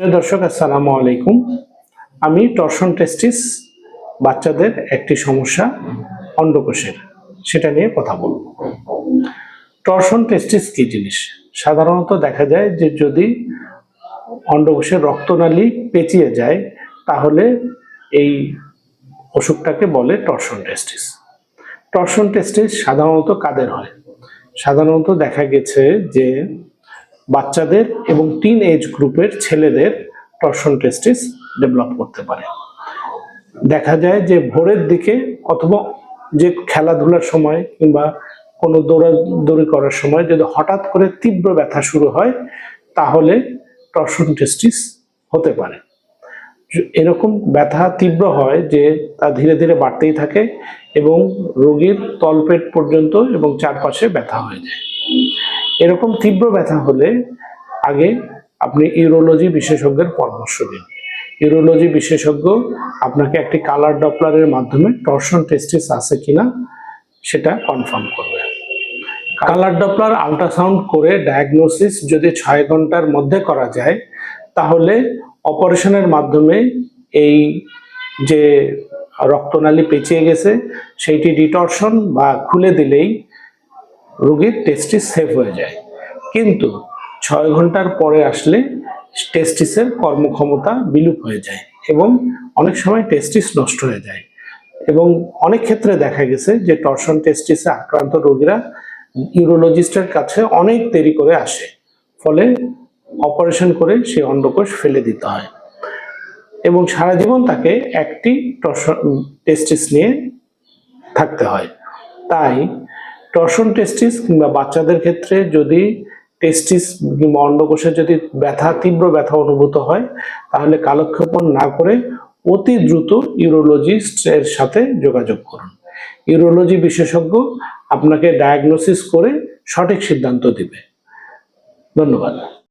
দর্শক, আসসালামু আলাইকুম। আমি টর্শন টেস্টিস, বাচ্চাদের একটি সমস্যা, অন্ডকোষের, সেটা নিয়ে কথা বলব। টর্শন টেস্টিস কি জিনিস? সাধারণত দেখা যায় যে যদি অন্ডকোষের রক্তনালী পেঁচিয়ে যায়, তাহলে এই অসুখটাকে বলে টর্শন টেস্টিস। টর্শন টেস্টিস সাধারণত কাদের হয়? সাধারণত দেখা গেছে যে বাচ্চাদের এবং টিন এজ গ্রুপের ছেলেদের টর্শন টেস্টিস ডেভেলপ করতে পারে। দেখা যায় যে ভোরের দিকে অথবা যে খেলাধুলার সময় কিংবা কোনো দৌড়াদৌড়ি করার সময় যদি হঠাৎ করে তীব্র ব্যথা শুরু হয়, তাহলে টর্শন টেস্টিস হতে পারে। এরকম ব্যথা তীব্র হয় যে তা ধীরে ধীরে বাড়তেই থাকে এবং রোগীর তলপেট পর্যন্ত এবং চারপাশে ব্যথা হয়ে যায়। এরকম তীব্র ব্যথা হলে আগে আপনি ইউরোলজি বিশেষজ্ঞের পরামর্শ দিন। ইউরোলজি বিশেষজ্ঞ আপনাকে একটি কালার ডপলারের মাধ্যমে টর্শন টেস্টিস আছে কিনা সেটা কনফার্ম করবে। কালার ডপলার আল্ট্রাসাউন্ড করে ডায়াগনোসিস যদি ছয় ঘণ্টার মধ্যে করা যায়, তাহলে অপারেশনের মাধ্যমে এই যে রক্তনালী পেঁচিয়ে গেছে, সেইটি ডিটরশন বা খুলে দিলেই রোগীর টেস্টিস সেভ হয়ে যায়। কিন্তু ছয় ঘণ্টার পরে আসলে টেস্টিসের কর্মক্ষমতা বিলুপ হয়ে যায় এবং অনেক সময় টেস্টিস নষ্ট হয়ে যায়। এবং অনেক ক্ষেত্রে দেখা গেছে যে টর্শন টেস্টিসে আক্রান্ত রোগীরা ইউরোলজিস্টের কাছে অনেক দেরি করে আসে, ফলে অপারেশন করে সেই অন্ডকোষ ফেলে দিতে হয়। এবং সারা জীবন তাকে একটি টর্শন টেস্টিস নিয়ে থাকতে হয়। তাই টর্শন টেস্টিস কিংবা বাচ্চাদের ক্ষেত্রে যদি টেস্টিস কিংবা অন্ডকোষে যদি ব্যথা, তীব্র ব্যথা অনুভূত হয়, তাহলে কালক্ষেপণ না করে অতি দ্রুত ইউরোলজিস্টের সাথে যোগাযোগ করুন। ইউরোলজি বিশেষজ্ঞ আপনাকে ডায়াগনোসিস করে সঠিক সিদ্ধান্ত দিবে। ধন্যবাদ।